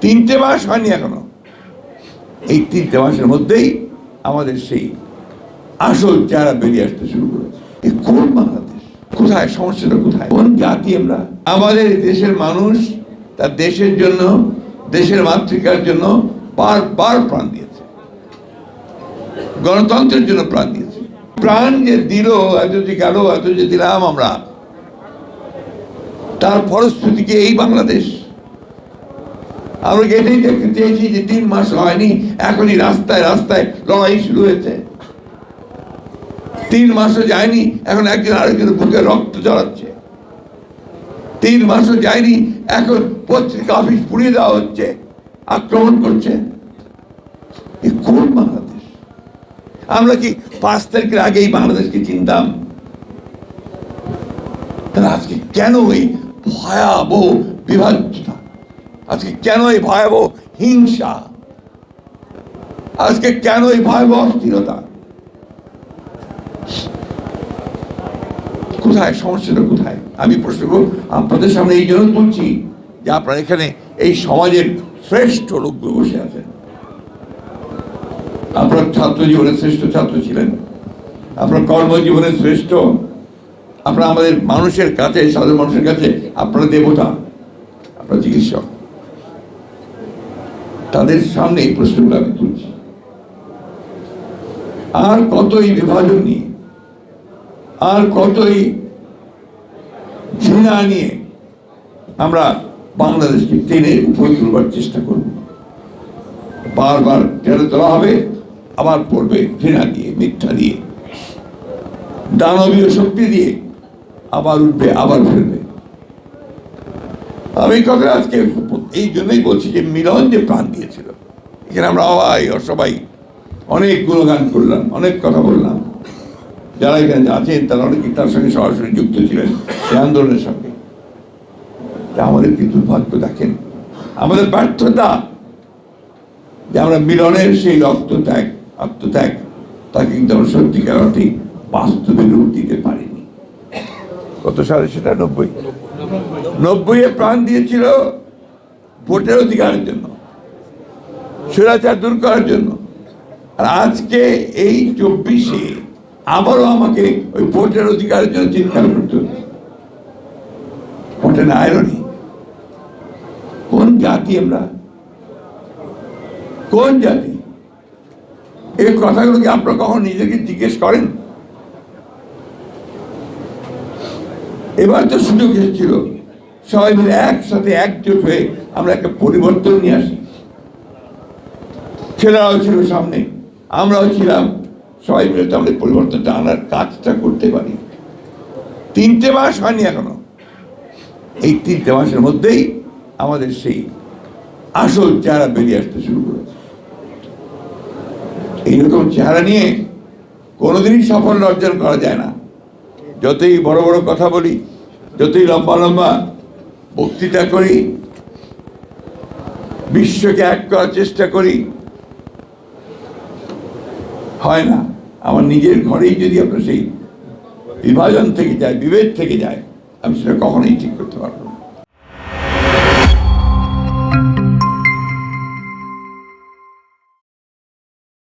তিনটে মাস হয়নি এখনও। এই তিনটে মাসের মধ্যেই আমাদের সেই আসল চেহারা বেরিয়ে আসতে শুরু করেছে। কোন বাংলাদেশ? কোথায়? সমস্যাটা কোথায়? কোন জাতি আমরা? আমাদের দেশের মানুষ তার দেশের জন্য, দেশের মাতৃকার জন্য বারবার প্রাণ দিয়েছে। গণতন্ত্রের জন্য প্রাণ দিয়েছে। প্রাণ যে দিল, এত যে গেল, এত যে দিলাম আমরা, তার ফলশ্রুতি কি এই বাংলাদেশ? আমরা এটাই দেখতে চেয়েছি যে তিন মাস হয়নি, এখনই রাস্তায় রাস্তায় লড়াই শুরু হয়েছে। তিন মাসও যায়নি, এখন একজন আরেকজনের বুকে রক্ত জড়াচ্ছে তিন মাসও যায়নি, এখন পত্রিকা অফিস পুড়িয়ে দেওয়া হচ্ছে, আক্রমণ করছে। কোন বাংলাদেশ? আমরা কি পাঁচ তারিখের আগেই বাংলাদেশকে চিনতাম? তাহলে আজকে কেন এই ভয়াবহ বিভাজ্যতা আজকে কেন এই ভয়াবহ হিংসা? আজকে কেন এই ভয়াবহ অস্থিরতা? কোথায়? সমস্যাটা কোথায়? আমি প্রশ্ন করব আপনাদের সামনে এই জন্য তুলছি যে আপনারা এখানে এই সমাজের শ্রেষ্ঠ লোকগুলো বসে আছেন। আপনার ছাত্র জীবনের শ্রেষ্ঠ ছাত্র ছিলেন। আপনার কর্মজীবনের শ্রেষ্ঠ। আপনারা আমাদের মানুষের কাছে, সাধারণ মানুষের কাছে আপনারা দেবতা, আপনার চিকিৎসক। তাদের সামনে এই প্রশ্নগুলো আমি তুলছি। আর কতই বিভাজন নিয়ে, আর কতই ঘৃণা নিয়ে আমরা বাংলাদেশকে টেনে উপরে তুলবার চেষ্টা করব। বারবার টেনে তোলা হবে, আবার পড়বে ঘৃণা দিয়ে, মিথ্যা দিয়ে। দানবীয় শক্তি দিয়ে আবার উঠবে, আবার ফেলবে আমি কথা আজকে এই জন্যই বলছি যে মিলন যে প্রাণ দিয়েছিল, এখানে আমরা সবাই সবাই অনেক গুণগান করলাম, অনেক কথা বললাম। যারা এখানে আছেন, তারা অনেকে তার সঙ্গে সরাসরি যুক্ত ছিলেন এই আন্দোলনের সঙ্গে। তা আমাদের কি দুর্ভাগ্য, দেখেন, আমাদের ব্যর্থতা যে আমরা মিলনের সেই রক্ত ত্যাগ আত্মত্যাগ তাকে কিন্তু আমরা সত্যিকার অর্থে বাস্তবে রূপ দিতে পারিনি। কত সালে? সেটা নব্বই। নব্বই এ প্রাণ দিয়েছিল ভোটের অধিকারের জন্য, স্বৈরাচার দূর করার জন্য। আর আজকে এই চব্বিশে আবারও আমাকে ওই ভোটের অধিকারের জন্য চিৎকার করতে হচ্ছে। ভোটের আয়রনি কোন জাতি আমরা? কোন জাতি? এই কথাগুলো কি আপনারা কখন নিজেকে জিজ্ঞেস করেন? এবার তো সুযোগ এসেছিল। সবাই মিলে একসাথে একজোট হয়ে আমরা একটা পরিবর্তন নিয়ে আসি। ছেলেরাও ছিল সামনে, আমরাও ছিলাম। সবাই মিলে তো আমরা পরিবর্তনটা আনার কাজটা করতে পারি। তিনটে মাস হয়নি এখনও। এই তিনটে মাসের মধ্যেই আমাদের সেই আসল চেহারা বেরিয়ে আসতে শুরু করেছে। এইরকম চেহারা নিয়ে কোনোদিনই সাফল্য অর্জন করা যায় না। যতই বড় বড় কথা বলি, যতই লম্বা লম্বা বক্তৃতা করি, বিশ্বকে এক করার চেষ্টা করি হয় না, আমার নিজের ঘরেই যদি আপনার সেই বিভাজন থেকে যায়, বিভেদ থেকে যায়, আমি সেটা কখনোই ঠিক করতে পারব।